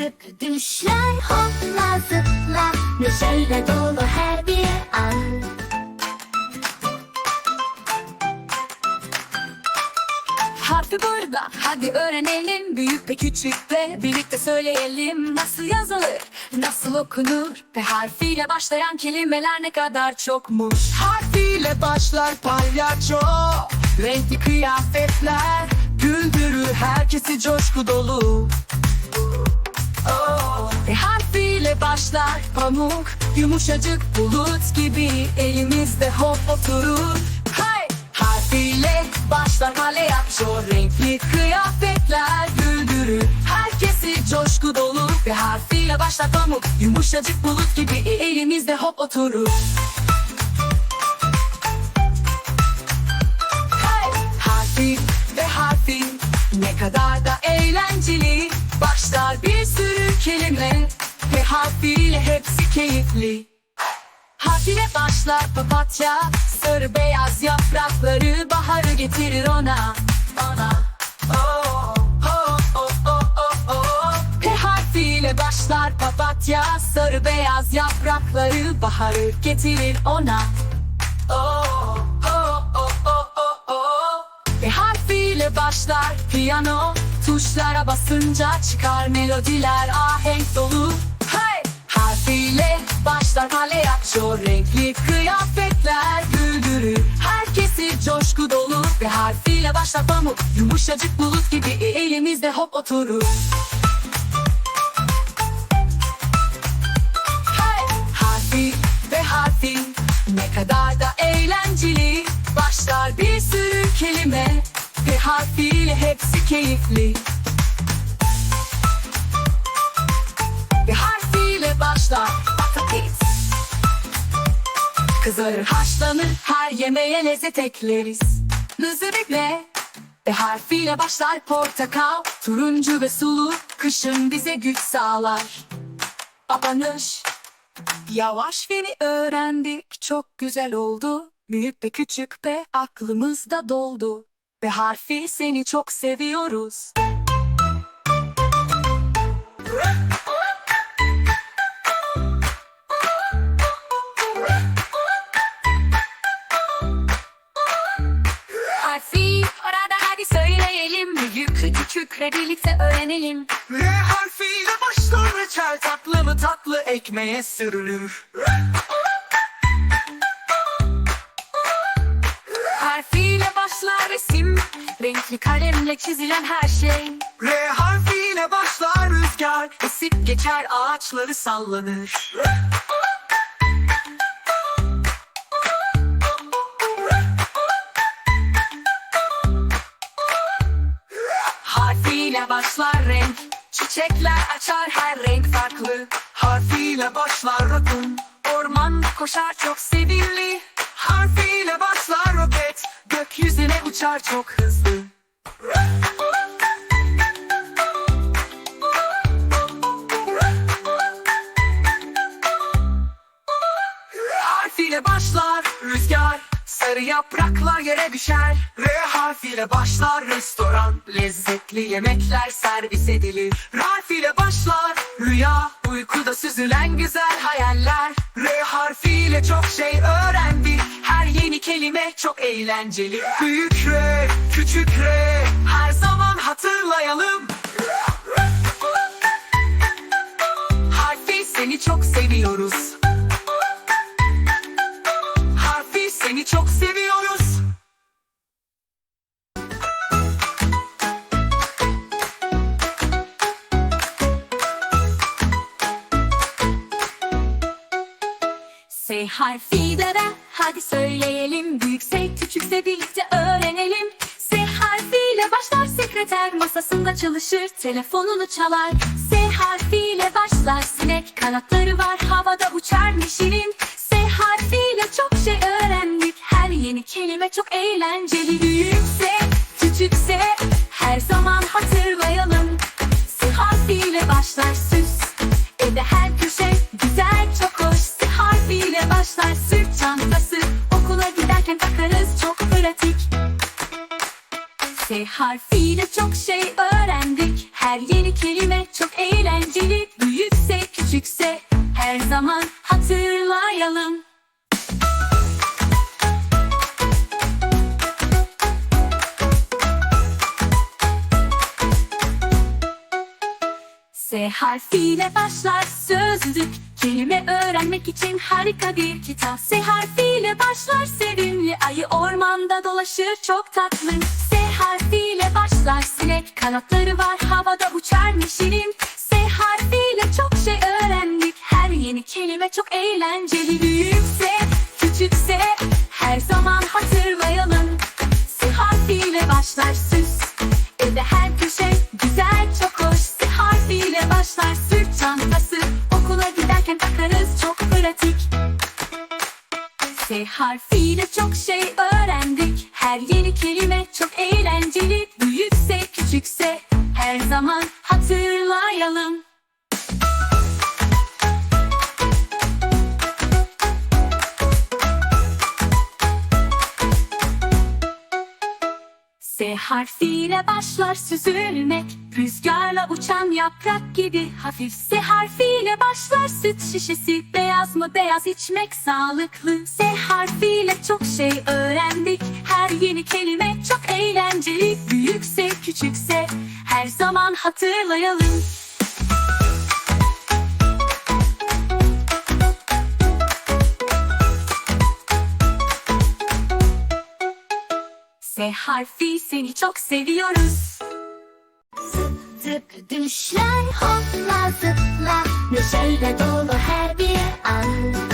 artık Düşler hopla zıpla Neşeyle dolu her bir an. Harfi burada hadi öğrenelim. Büyük ve küçük ve birlikte söyleyelim. Nasıl yazılır, nasıl okunur? Ve harfiyle başlayan kelimeler ne kadar çokmuş. Harfiyle başlar palyaço Renkli kıyafetler Güldürür herkesi coşku dolu Ve harfiyle başlar pamuk Yumuşacık bulut gibi elimizde hop oturur. Hay! Harfiyle başlar palyaço Renkli kıyafetler güldürür. Herkesi coşku dolu Ve harfiyle başlar pamuk Yumuşacık bulut gibi elimizde hop oturur harfiyle hepsi keyifli Harfiyle başlar papatya Sarı beyaz yaprakları baharı getirir ona Ona Oh, oh, oh, oh. P harfiyle başlar papatya Sarı beyaz yaprakları baharı getirir ona Oh, oh, oh, oh, oh. Ve harfiyle başlar piyano Tuşlara basınca çıkar melodiler ahenk dolu! Harfiyle başlar palyaço Renkli kıyafetler güldürür. Herkesi coşku dolu Ve harfiyle başlar pamuk. Yumuşacık bulut gibi elimizde hop oturur. Hey! Harfi ve harfi. Ne kadar da eğlenceli. Başlar bir sürü kelime ve harfiyle hepsi keyifli Kızarır. Haşlanır her yemeğe lezzet ekleriz. Nızırıkle ve harfiyle başlar portakal. Turuncu ve sulu kışın bize güç sağlar. Abanış Yavaş beni öğrendik çok güzel oldu. Büyük ve küçük ve aklımızda doldu. Ve harfi seni çok seviyoruz ve birlikte öğrenelim. R harfiyle başlar reçel Tatlı mı tatlı ekmeğe sürülür. Harfiyle başlar resim Renkli kalemle çizilen her şey. R harfiyle başlar rüzgar Esip geçer ağaçları sallanır Harfiyle başlar renk. Çiçekler açar her renk farklı. Harfiyle başlar rakun Orman koşar çok sevimli Harfiyle başlar roket. Gökyüzüne uçar çok hızlı Sarı yapraklar yere düşer. R harfiyle başlar restoran. Lezzetli yemekler servis edilir. R harfiyle başlar Rüya uykuda süzülen güzel hayaller. R harfiyle çok şey öğrendik. Her yeni kelime çok eğlenceli. Büyük R, küçük R Her zaman hatırlayalım. Harfi seni çok seviyoruz S harfiyle de hadi söyleyelim. Büyükse küçükse birlikte öğrenelim. S harfiyle başlar sekreter Masasında çalışır telefonunu çalar. S harfiyle başlar sinek Kanatları var havada uçar şirin S harfiyle çok şey öğrendik Her yeni kelime çok eğlenceli. Büyükse küçükse S harfiyle çok şey öğrendik. Her yeni kelime çok eğlenceli. Her zaman hatırlayalım. S harfiyle başlar sözlük Kelime öğrenmek için harika bir kitap. S harfiyle başlar sevimli Ayı ormanda dolaşır çok tatlı. S harfiyle başlar sinek Kanatları var havada uçar şirin S harfiyle çok şey öğrendik Her yeni kelime çok eğlenceli. Büyükse küçükse her zaman hatırlayalım. S harfiyle başlar süs. Evde her köşe güzel çok hoş. S harfiyle başlar sırt çantası Okula giderken takarız çok pratik. S harfiyle çok şey öğrendik. Her yeni kelime çok eğlenceli. Büyükse küçükse her zaman hatırlayalım harfiyle başlar süzülmek Rüzgarla uçan yaprak gibi hafif S harfiyle başlar. Süt şişesi Beyaz mı beyaz içmek sağlıklı. S harfiyle çok şey öğrendik. Her yeni kelime çok eğlenceli. Büyükse küçükse her zaman hatırlayalım S harfi seni çok seviyoruz. Tıp düşler hopla zıpla Neşeyle dolu her bir an